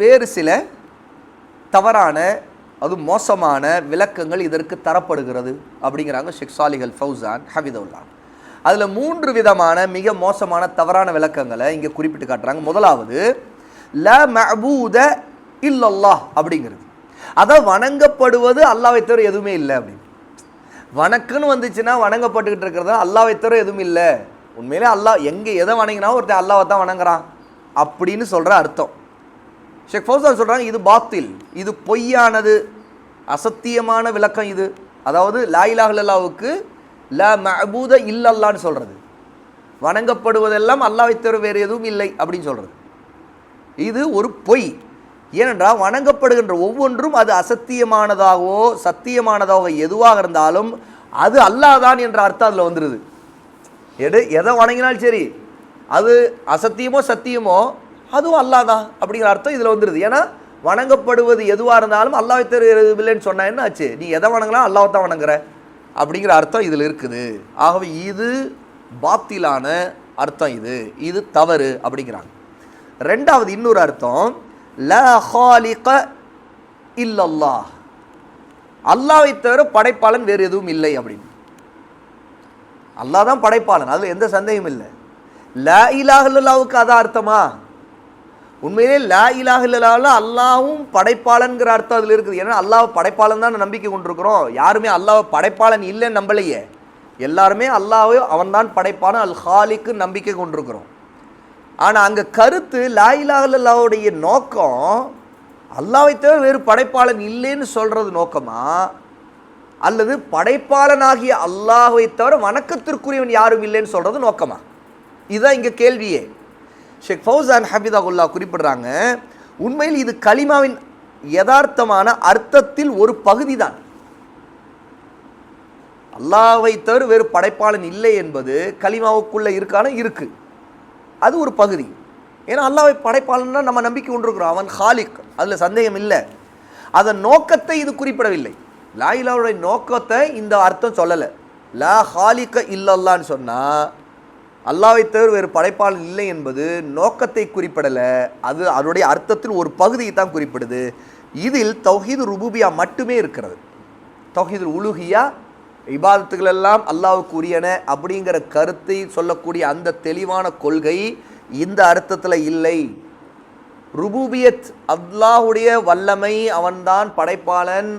வேறு சில தவறான அது மோசமான விளக்கங்கள் இதற்கு தரப்படுகிறது அப்படிங்கிறாங்க ஷேக் சாலிஹல் ஃபௌசான் ஹபிதுல்லா அதில் மூன்று விதமான மிக மோசமான தவறான விளக்கங்களை இங்கே குறிப்பிட்டு காட்டுறாங்க. முதலாவது ல மபூத இல்லல்லாஹ் அப்படிங்கிறது. அதான் வணங்கப்படுவது அல்லாவை தவிர எதுவுமே இல்லை அப்படின்னு. வணக்குன்னு வந்துச்சுன்னா வணங்கப்பட்டுக்கிட்டு இருக்கிறது அல்லாவை தவிர எதுவும் இல்லை. உண்மையிலே அல்லாஹ் எங்கே எதை வணங்கினா ஒருத்தன் அல்லாவை தான் வணங்குறான் அப்படின்னு சொல்கிற அர்த்தம். ஷேக் ஃபௌசான் சொல்கிறாங்க இது பாத்தில் இது பொய்யானது. அசத்தியமான விளக்கம் இது. அதாவது லா ல மபூத இல்லல்லான்னு சொல்கிறது வணங்கப்படுவதெல்லாம் அல்லாவை தவிர வேறு எதுவும் இல்லை அப்படின்னு சொல்கிறது இது ஒரு பொய். ஏனென்றால் வணங்கப்படுகின்ற ஒவ்வொன்றும் அது அசத்தியமானதாகவோ சத்தியமானதாகவோ எதுவாக இருந்தாலும் அது அல்லாதான் என்ற அர்த்தம் அதில் வந்துடுது எடு எதை வணங்கினாலும் சரி அது அசத்தியமோ சத்தியமோ அதுவும் அல்லாதான் அப்படிங்கிற அர்த்தம் இதில் வந்துடுது ஏன்னா வணங்கப்படுவது எதுவாக இருந்தாலும் அல்லாவை இல்லைன்னு சொன்னால் என்ன ஆச்சு? நீ எதை வணங்கலாம் அல்லாவை தான் வணங்குற அப்படிங்கிற அர்த்தம் இதில் இருக்குது. ஆகவே இது பாத்திலான அர்த்தம் இது. இது தவறு அப்படிங்கிறாங்க. ரெண்டாவது இன்னொரு அர்த்தம் ல ஹாலிக இல்லல்லா அல்லாவை தவிர படைப்பாளன் வேறு எதுவும் இல்லை அப்படின்னு. அல்லாஹ் தான் படைப்பாளன் அதில் எந்த சந்தேகமும் இல்லை. ல இலாஹ அதான் அர்த்தமா? உண்மையிலே லா இலாக இல்லல்லாவில் அல்லாவும் படைப்பாளன்கிற அர்த்தம் அதில் இருக்குது. ஏன்னா அல்லாஹ் படைப்பாளன் தான் நம்பிக்கை கொண்டிருக்கிறோம். யாருமே அல்லாஹ் படைப்பாளன் இல்லைன்னு நம்பலையே. எல்லாருமே அல்லாஹ் அவன்தான் படைப்பான அல் ஹாலிக்கு நம்பிக்கை கொண்டிருக்கிறோம். ஆனால் அங்கே கருத்து லா இலாக இல்லாவுடைய நோக்கம் அல்லாவை தவிர வேறு படைப்பாளன் இல்லைன்னு சொல்கிறது நோக்கமா? அல்லது படைப்பாளனாகிய அல்லாஹை தவிர வணக்கத்திற்குரியவன் யாரும் இல்லைன்னு சொல்கிறது நோக்கமா? இதுதான் இங்கே கேள்வியே. ஷேக் ஃபௌசான் ஹபிதாகுல்லா குறிப்பிடுறாங்க உண்மையில் இது கலிமாவின் யதார்த்தமான அர்த்தத்தில் ஒரு பகுதி தான் அல்லாவை தவிர வேறு படைப்பாளன் இல்லை என்பது கலிமாவுக்குள்ளே இருக்கான இருக்கு. அது ஒரு பகுதி. ஏன்னா அல்லாவை படைப்பாளன்னா நம்ம நம்பிக்கை கொண்டிருக்கிறோம். அவன் ஹாலிக் அதில் சந்தேகம் இல்லை. அதன் நோக்கத்தை இது குறிப்பிடவில்லை. லாயிலாவுடைய நோக்கத்தை இந்த அர்த்தம் சொல்லலை. லா ஹாலிக்க இல்லல்லான்னு சொன்னால் அல்லாவை தவிர வேறு படைப்பாளன் இல்லை என்பது நோக்கத்தை குறிப்பிடலை. அது அதனுடைய அர்த்தத்தில் ஒரு பகுதியை தான் குறிப்பிடுது. இதில் தௌஹீது ருபூபியா மட்டுமே இருக்கிறது. தௌஹீது உலுகியா இபாதத்துகள் எல்லாம் அல்லாவுக்கு உரியன அப்படிங்கிற கருத்தை சொல்லக்கூடிய அந்த தெளிவான கொள்கை இந்த அர்த்தத்தில் இல்லை. ருபூபியத் அல்லாஹுடைய வல்லமை அவன்தான் படைப்பாளன்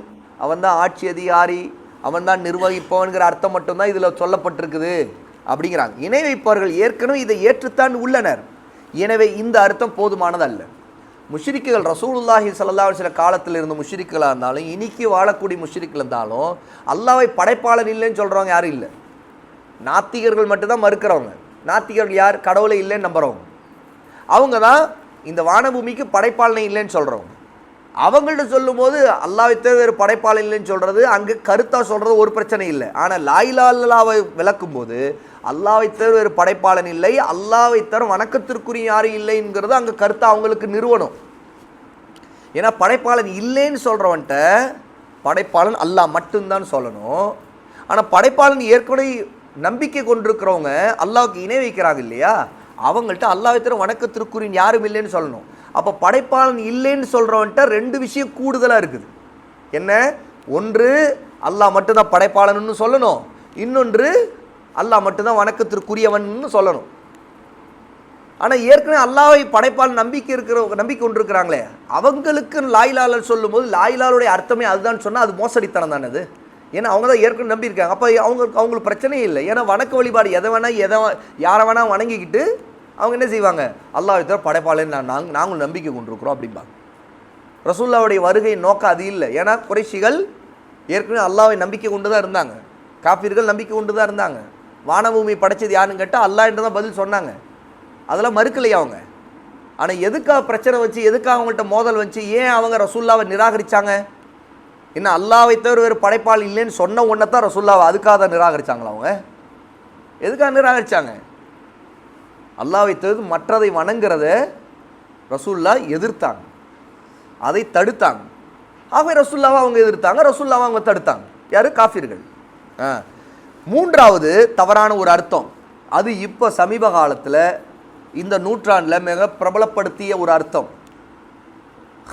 அவன்தான் ஆட்சி அதிகாரி அவன்தான் நிர்வகிப்பவன்கிற அர்த்தம் மட்டும்தான் இதில் சொல்லப்பட்டிருக்குது. அப்படிங்கிறாங்க. இணை வைப்பவர்கள் ஏற்கனவே இதை ஏற்றுத்தான் உள்ளனர். எனவே இந்த அர்த்தம் போதுமானதல்ல. முஷிரிக்குகள் ரசூலுல்லாஹி சல்லா சில காலத்தில் இருந்த முஷ்ரிக்குகளாக இருந்தாலும் இனிக்கு வாழக்கூடிய முஷ்ரிக்குகள் இருந்தாலும் அல்லாவை படைப்பாளன் இல்லைன்னு சொல்கிறவங்க யாரும் இல்லை. நாத்திகர்கள் மட்டும்தான் மறுக்கிறவங்க. நாத்திகர்கள் யார்? கடவுளை இல்லைன்னு நம்புகிறவங்க அவங்க தான் இந்த வானபூமிக்கு படைப்பாளனை இல்லைன்னு சொல்கிறவங்க அவங்கள்ட்ட சொல்லும்போது அல்லாவை தவிர வேறு படைப்பாளன் இல்லைன்னு சொல்கிறது அங்கே கருத்தாக சொல்கிறது ஒரு பிரச்சனை இல்லை. ஆனால் லாயிலா அல்லாவை விளக்கும்போது அல்லாவை தவிர ஒரு படைப்பாளன் இல்லை. அல்லாவை தவிர வணக்கத்திற்குரிய யாரும் இல்லைங்கிறது அங்கே கருத்தை அவங்களுக்கு நிறுவனம். ஏன்னா படைப்பாளன் இல்லைன்னு சொல்கிறவன்ட்ட படைப்பாளன் அல்லாஹ் மட்டும்தான் சொல்லணும். ஆனால் படைப்பாளன் ஏற்கனவே நம்பிக்கை கொண்டிருக்கிறவங்க அல்லாவுக்கு இணை வைக்கிறாங்க இல்லையா? அவங்கள்ட்ட அல்லாவை தவிர வணக்கத்திற்குரியன் யாரும் இல்லைன்னு சொல்லணும். அப்போ படைப்பாளன் இல்லைன்னு சொல்கிறவன்ட்ட ரெண்டு விஷயம் கூடுதலாக இருக்குது. என்ன? ஒன்று அல்லாஹ் மட்டும்தான் படைப்பாளன்னு சொல்லணும். இன்னொன்று அல்லாஹ் மட்டும்தான் வணக்கத்திற்குரியவன்னு சொல்லணும். ஆனால் ஏற்கனவே அல்லாவை படைப்பால் நம்பிக்கை இருக்கிற நம்பிக்கை கொண்டிருக்கிறாங்களே அவங்களுக்கு லாயிலாளர் சொல்லும்போது லாயிலாளுடைய அர்த்தமே அதுதான் சொன்னால் அது மோசடித்தனம் தானே அது? ஏன்னா அவங்க தான் ஏற்கனவே நம்பியிருக்காங்க. அப்போ அவங்க அவங்களுக்கு பிரச்சனையே இல்லை. ஏன்னா வணக்க வழிபாடு எதை வேணால் எதை யாரை வேணால் வணங்கிக்கிட்டு அவங்க என்ன செய்வாங்க? அல்லாஹ் தவிர படைப்பாளன்னு நாங்கள் நாங்களும் நம்பிக்கை கொண்டிருக்கிறோம் அப்படிம்பாங்க. ரசூல்லாவுடைய வருகை நோக்கம் அது இல்லை. ஏன்னா குறைஷிகள் ஏற்கனவே அல்லாவை நம்பிக்கை கொண்டு தான் இருந்தாங்க. காப்பீர்கள் நம்பிக்கை கொண்டு தான் இருந்தாங்க. வானபூமி படைச்சது யாருன்னு கேட்டால் அல்லாஹ் என்று தான் பதில் சொன்னாங்க. அதெல்லாம் மறுக்கலையா அவங்க? ஆனால் எதுக்காக பிரச்சனை வச்சு எதுக்காக அவங்கள்ட்ட மோதல் வச்சு ஏன் அவங்க ரசூல்லாவை நிராகரித்தாங்க இன்னும் அல்லாவை தவிர வேறு படைப்பால் இல்லைன்னு சொன்ன ஒன்றை தான் ரசுல்லாவை அதுக்காக தான் நிராகரிச்சாங்களா அவங்க? எதுக்காக நிராகரிச்சாங்க? அல்லாவை தவிர மற்றதை வணங்குறத ரசூல்லா எதிர்த்தாங்க. அதை தடுத்தாங்க. ஆகவே ரசுல்லாவை அவங்க எதிர்த்தாங்க ரசுல்லாவை அவங்க தடுத்தாங்க. யார்? காஃபிர்கள். ஆ. மூன்றாவது தவறான ஒரு அர்த்தம். அது இப்போ சமீப காலத்தில் இந்த நூற்றாண்டில் மிக பிரபலப்படுத்திய ஒரு அர்த்தம்.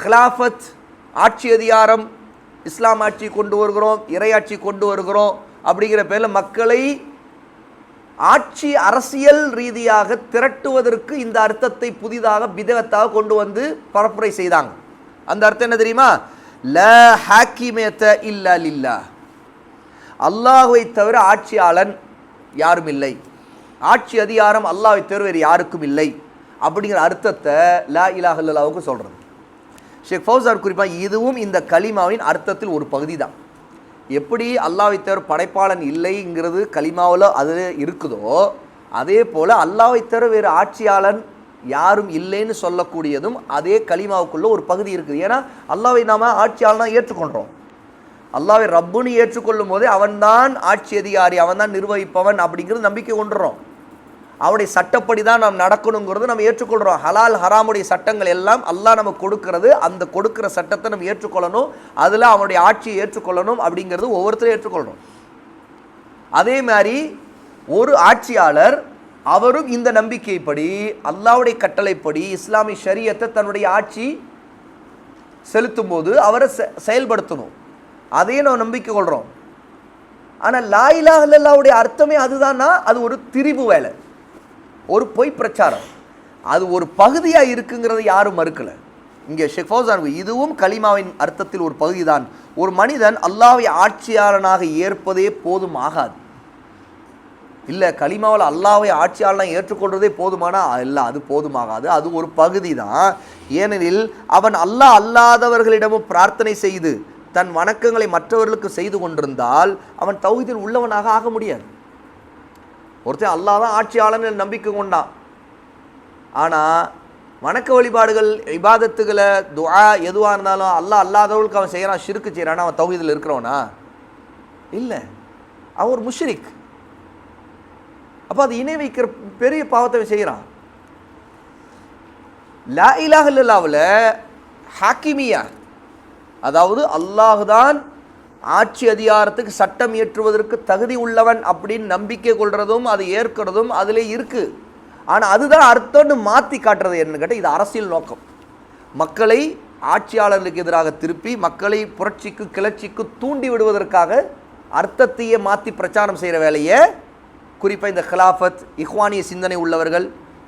ஹிலாஃபத் ஆட்சி அதிகாரம் இஸ்லாம் ஆட்சி கொண்டு வருகிறோம் இறையாட்சி கொண்டு வருகிறோம் அப்படிங்கிற பேரில் மக்களை ஆட்சி அரசியல் ரீதியாக திரட்டுவதற்கு இந்த அர்த்தத்தை புதிதாக விதகத்தாக கொண்டு வந்து பரப்புரை செய்தாங்க. அந்த அர்த்தம் என்ன தெரியுமா? ல ஹாக்கிமேத்த இல்லா லில்லா அல்லாஹுவை தவிர ஆட்சியாளன் யாரும் இல்லை. ஆட்சி அதிகாரம் அல்லாஹ்வை தவிர வேறு யாருக்கும் இல்லை. அப்படிங்கிற அர்த்தத்தை லா இலாஹல்லாவுக்கு சொல்கிறது ஷேக் ஃபௌசார் குறிப்பாக இதுவும் இந்த கலிமாவின் அர்த்தத்தில் ஒரு பகுதி தான். எப்படி அல்லாஹை தவிர படைப்பாளன் இல்லைங்கிறது கலிமாவில் அது இருக்குதோ அதே போல் அல்லாஹ்வை தவிர வேறு ஆட்சியாளன் யாரும் இல்லைன்னு சொல்லக்கூடியதும் அதே கலிமாவுக்குள்ளே ஒரு பகுதி இருக்குது. ஏன்னா அல்லாவை நாம் ஆட்சியாளனாக ஏற்றுக்கொள்கிறோம் அல்லாவை ரப்புன்னு ஏற்றுக்கொள்ளும் போதே அவன்தான் ஆட்சி அதிகாரி அவன்தான் நிர்வகிப்பவன் அப்படிங்கிறது நம்பிக்கை கொண்டுறோம். அவனுடைய சட்டப்படி தான் நாம் நடக்கணுங்கிறது நம்ம ஏற்றுக்கொள்கிறோம் ஹலால் ஹராமுடைய சட்டங்கள் எல்லாம் அல்லாஹ் நமக்கு கொடுக்கிறது. அந்த கொடுக்கிற சட்டத்தை நம்ம ஏற்றுக்கொள்ளணும். அதில் அவனுடைய ஆட்சியை ஏற்றுக்கொள்ளணும் அப்படிங்கிறது ஒவ்வொருத்தரும் ஏற்றுக்கொள்ளணும் அதே மாதிரி ஒரு ஆட்சியாளர் அவரும் இந்த நம்பிக்கைப்படி அல்லாவுடைய கட்டளைப்படி இஸ்லாமிய ஷரியத்தை தன்னுடைய ஆட்சி செலுத்தும் போது அவரை செ- செயல்படுத்தணும். அதையும் நம்ம நம்பிக்கை கொள்கிறோம் ஆனால் லாயிலா இல்லல்லாவுடைய அர்த்தமே அதுதான்னா அது ஒரு திரிவு வேலை. ஒரு பொய் பிரச்சாரம். அது ஒரு பகுதியாக இருக்குங்கிறத யாரும் மறுக்கலை. இங்கே ஷேக் ஃபௌசான் இதுவும் கலிமாவின் அர்த்தத்தில் ஒரு பகுதி தான் ஒரு மனிதன் அல்லாவை ஆட்சியாளனாக ஏற்பதே போதும் ஆகாது. இல்லை கலிமாவில் அல்லாவை ஆட்சியாளனாக ஏற்றுக்கொள்வதே போதுமானா? இல்லை அது போதுமாகாது அது ஒரு பகுதி தான் ஏனெனில் அவன் அல்லாஹ் அல்லாதவர்களிடமும் பிரார்த்தனை செய்து தன் வணக்கங்களை மற்றவர்களுக்கு செய்து கொண்டிருந்தால் அவன் தௌஹீதில் உள்ளவனாக ஆக முடியாது. ஒருத்தன் அல்லாஹ் தான் ஆட்சியாளன் நம்பிக்கை கொண்டான். ஆனால் வணக்க வழிபாடுகள் இபாதத்துகளை துவா எதுவாக இருந்தாலும் அல்லாஹ் அல்லாதவர்களுக்கு அவன் செய்கிறான் ஷிருக்கு செய்கிறானா அவன் தௌஹீதில் இருக்கிறவனா? இல்லை. அவன் ஒரு முஷ்ரிக். அப்போ அது இணை வைக்கிற பெரிய பாவத்தை அவன் செய்கிறான். லா இலாஹ இல்லாவில் ஹாக்கிமியா அதாவது அல்லாஹ் தான் ஆட்சி அதிகாரத்துக்கு சட்டம் இயற்றுவதற்கு தகுதி உள்ளவன் அப்படின்னு நம்பிக்கை கொள்றதும் அதை ஏற்கிறதும் அதிலே இருக்கு. ஆனால் அதுதான் அர்த்தம்னு மாற்றி காட்டுறது என்னன்னு கேட்டால் இது அரசியல் நோக்கம். மக்களை ஆட்சியாளர்களுக்கு எதிராக திருப்பி மக்களை புரட்சிக்கு கிளர்ச்சிக்கு தூண்டி விடுவதற்காக அர்த்தத்தையே மாற்றி பிரச்சாரம் செய்கிற வேலையை குறிப்பாக இந்த ஹிலாஃபத் இஹ்வானிய சிந்தனை உள்ளவர்கள்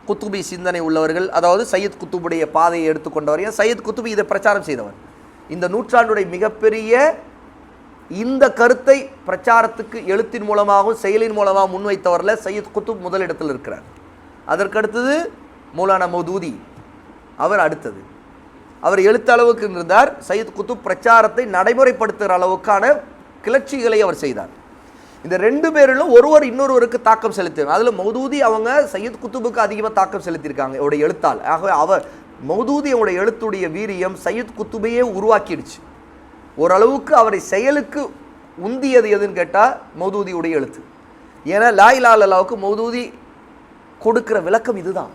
குத்துபி சிந்தனை உள்ளவர்கள் அதாவது சையத் குத்துபுடைய பாதையை எடுத்துக்கொண்டவர். ஏன்? சையத் குத்துபி இதை பிரச்சாரம் செய்தவர். இந்த நூற்றாண்டுடைய மிகப்பெரிய இந்த கருத்தை பிரச்சாரத்துக்கு எழுத்தின் மூலமாகவும் செயலின் மூலமாக முன்வைத்தவரில் சையத் குத்துப் முதலிடத்தில் இருக்கிறார். அதற்கடுத்தது மௌலானா மௌதூதி அவர் அடுத்தது. அவர் எழுத்தளவுக்கு இருந்தார் சையத் குத்துப் பிரச்சாரத்தை நடைமுறைப்படுத்துகிற அளவுக்கான கிளர்ச்சிகளை அவர் செய்தார். இந்த ரெண்டு பேரிலும் ஒருவர் இன்னொருவருக்கு தாக்கம் செலுத்தினார். அதில் மௌதூதி அவங்க சையத் குத்துபுக்கு அதிகமாக தாக்கம் செலுத்தியிருக்காங்க அவருடைய எழுத்தால். ஆகவே அவர் மௌதூதியோட எழுத்துடைய வீரியம் சையத் குத்துபையே உருவாக்கிடுச்சு. ஓரளவுக்கு அவரை செயலுக்கு உந்தியது எதுன்னு கேட்டால் மௌதூதியுடைய எழுத்து. ஏன்னா லாய் லாலாவுக்கு மௌதூதி கொடுக்கிற விளக்கம் இதுதான்.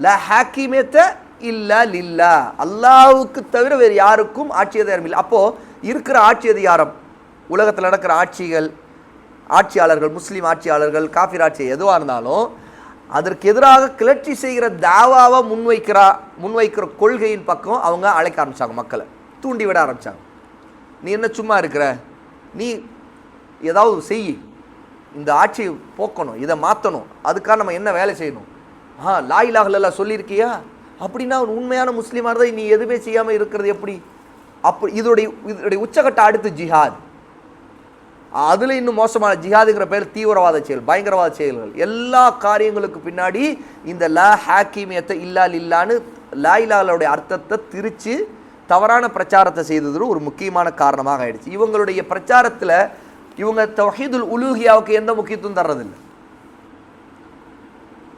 ல ஹாக்கிமேத்த இல்லை லில்லா. அல்லாவுக்கு தவிர வேறு யாருக்கும் ஆட்சி அதிகாரம் இல்லை. அப்போது இருக்கிற ஆட்சி அதிகாரம் உலகத்தில் நடக்கிற ஆட்சிகள் ஆட்சியாளர்கள் முஸ்லீம் ஆட்சியாளர்கள் காஃபிர் ஆட்சி எதுவாக இருந்தாலும் அதற்கு எதிராக கிளர்ச்சி செய்கிற தாவாவை முன்வைக்கிறா முன்வைக்கிற கொள்கையின் பக்கம் அவங்க அழைக்க ஆரம்பித்தாங்க மக்களை. தூண்டி விட ஆரம்பித்தாங்க நீ என்ன சும்மா இருக்கிற? நீ ஏதாவது செய். இந்த ஆட்சியை போக்கணும் இதை மாற்றணும் அதுக்காக நம்ம என்ன வேலை செய்யணும்? ஆ லாயிலாகலாம் சொல்லியிருக்கியா? அப்படின்னா ஒரு உண்மையான முஸ்லீமாக இருந்தால் நீ எதுவுமே செய்யாமல் இருக்கிறது எப்படி? அப்படி இதோடைய இதோடைய உச்சகட்ட அடுத்து ஜிஹாத். அதில் இன்னும் மோசமான ஜிஹாதுங்கிற பேர் தீவிரவாத செயல் பயங்கரவாத செயல்கள். எல்லா காரியங்களுக்கு பின்னாடி இந்த லா ஹாக்கிமியத்தை இல்லா லா இலாலுடைய அர்த்தத்தை திரித்து தவறான பிரச்சாரத்தை செய்தது ஒரு முக்கியமான காரணமாக ஆயிடுச்சு. இவங்களுடைய பிரச்சாரத்தில் இவங்க தொஹீதுல் உலூஹியாவுக்கு எந்த முக்கியத்துவம் தர்றதில்லை.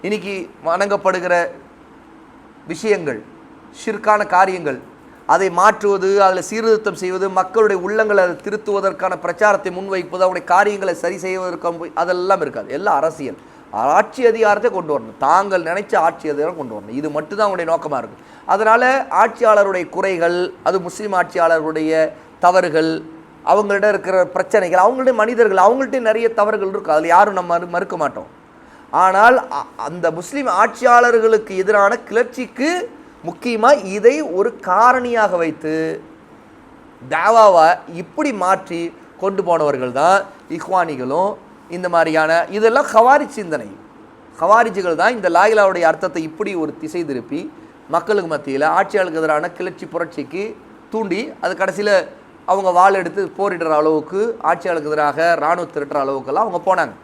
இன்னைக்கு வணங்கப்படுகிற விஷயங்கள் ஷிர்கான காரியங்கள் அதை மாற்றுவது அதில் சீர்திருத்தம் செய்வது மக்களுடைய உள்ளங்களை அதை திருத்துவதற்கான பிரச்சாரத்தை முன்வைப்பது அவருடைய காரியங்களை சரி செய்வதற்கு அதெல்லாம் இருக்காது. எல்லாம் அரசியல். ஆட்சி அதிகாரத்தை கொண்டு வரணும். தாங்கள் நினைச்ச ஆட்சி அதிகாரம் கொண்டு வரணும். இது மட்டும்தான் அவங்களுடைய நோக்கமாக இருக்கும் அதனால் ஆட்சியாளருடைய குறைகள் அது முஸ்லீம் ஆட்சியாளருடைய தவறுகள் அவங்கள்ட்ட இருக்கிற பிரச்சனைகள் அவங்கள்ட்ட மனிதர்கள் அவங்கள்ட்ட நிறைய தவறுகள் இருக்கும் அதில் யாரும் நம்ம மறுக்க மாட்டோம். ஆனால் அந்த முஸ்லீம் ஆட்சியாளர்களுக்கு எதிரான கிளர்ச்சிக்கு முக்கியமாக இதை ஒரு காரணியாக வைத்து தாவாவை இப்படி மாற்றி கொண்டு போனவர்கள் தான் இஹ்வானிகளும் இந்த மாதிரியான இதெல்லாம் ஹவாரி சிந்தனை. ஹவாரிஜிகள் தான் இந்த லாயிலாவுடைய அர்த்தத்தை இப்படி ஒரு திசை திருப்பி மக்களுக்கு மத்தியில் ஆட்சியாளருக்கு எதிரான கிளர்ச்சி புரட்சிக்கு தூண்டி அது கடைசியில் அவங்க வாள் எடுத்து போரிடுற அளவுக்கு ஆட்சியாளருக்கு எதிராக இராணுவ திரட்டுற அளவுக்கெல்லாம் அவங்க போனாங்க.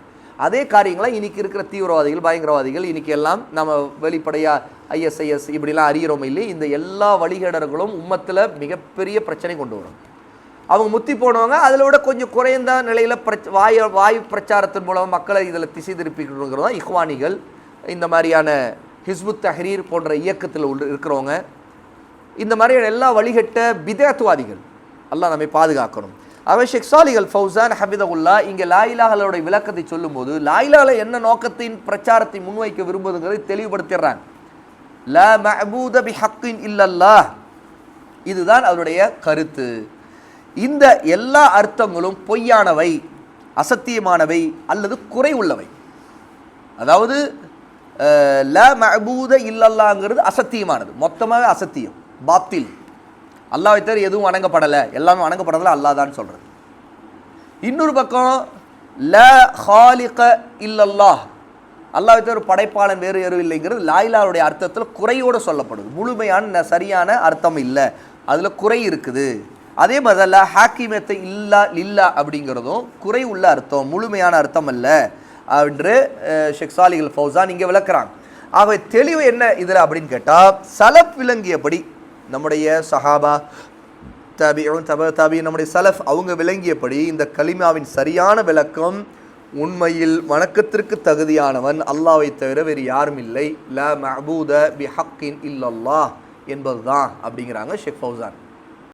அதே காரியங்களை இன்னைக்கு இருக்கிற தீவிரவாதிகள் பயங்கரவாதிகள் இன்னைக்கு எல்லாம் நம்ம வெளிப்படையாக ஐஎஸ்ஐஎஸ் இப்படிலாம் அறிகிறோம் இல்லை இந்த எல்லா வழிகேடர்களும் உம்மத்தில் மிகப்பெரிய பிரச்சனை கொண்டு வரும். அவங்க முத்தி போனவங்க அதில் விட கொஞ்சம் குறைந்த நிலையில் பிரச் வாய வாயு பிரச்சாரத்தின் மூலம் மக்களை இதில் திசை திருப்பிக்கிறோங்கிறது தான் இஹ்வானிகள். இந்த மாதிரியான ஹிஸ்புத் தஹரீர் போன்ற இயக்கத்தில் உள்ள இருக்கிறவங்க. இந்த மாதிரியான எல்லா வழிகட்ட விதேத்துவாதிகள் எல்லாம் நம்மை பாதுகாக்கணும். அபிஷேக் ஷேக் சாலிகள் ஃபவுசான் ஹபிதகுல்லா இங்கே லாயிலாகளுடைய விளக்கத்தை சொல்லும்போது லாயிலால என்ன நோக்கத்தின் பிரச்சாரத்தை முன்வைக்க விரும்புதுங்கிறதை தெளிவுபடுத்திடுறாங்க. லா மஹபூத பி ஹக்கின் இல்லல்லா இதுதான் அவருடைய கருத்து. இந்த எல்லா அர்த்தங்களும் பொய்யானவை அசத்தியமானவை அல்லது குறை உள்ளவை. அதாவது ல மஹபூத இல்லல்லாங்கிறது அசத்தியமானது மொத்தமாகவே அசத்தியம் பாத்தில். அல்லாவை தவிர எதுவும் வணங்கப்படலை. எல்லாமே வணங்கப்படலை அல்லா தான் சொல்கிறது இன்னொரு பக்கம் ல ஹாலிக இல்லல்லா அல்லாவை தவிர படைப்பாளன் வேறு யாரும் இல்லைங்கிறது லாயிலாவுடைய அர்த்தத்தில் குறையோடு சொல்லப்படுது. முழுமையான சரியான அர்த்தம் இல்லை. அதில் குறை இருக்குது. அதே மாதிரி அல்ல ஹாக்கிமத்தை இல்லா இல்லா அப்படிங்கிறதும் குறை உள்ள அர்த்தம் முழுமையான அர்த்தம் அல்ல என்று அஹ், ஷேக் சாலிகள் ஃபௌசான் இங்கே விளக்குறாங்க. ஆகவே தெளிவு என்ன இதில் அப்படின்னு கேட்டால் சலப் விளங்கியபடி நம்முடைய சஹாபா தபி தப தபி நம்முடைய சலஃப் அவங்க விளங்கியபடி இந்த கலிமாவின் சரியான விளக்கம் உண்மையில் வணக்கத்திற்கு தகுதியானவன் அல்லாவை தவிர வேறு யாரும் இல்லை. ல மஹபூத பி ஹக்கின் இல்லல்லா என்பதுதான் அப்படிங்கிறாங்க ஷேக் ஃபௌசான்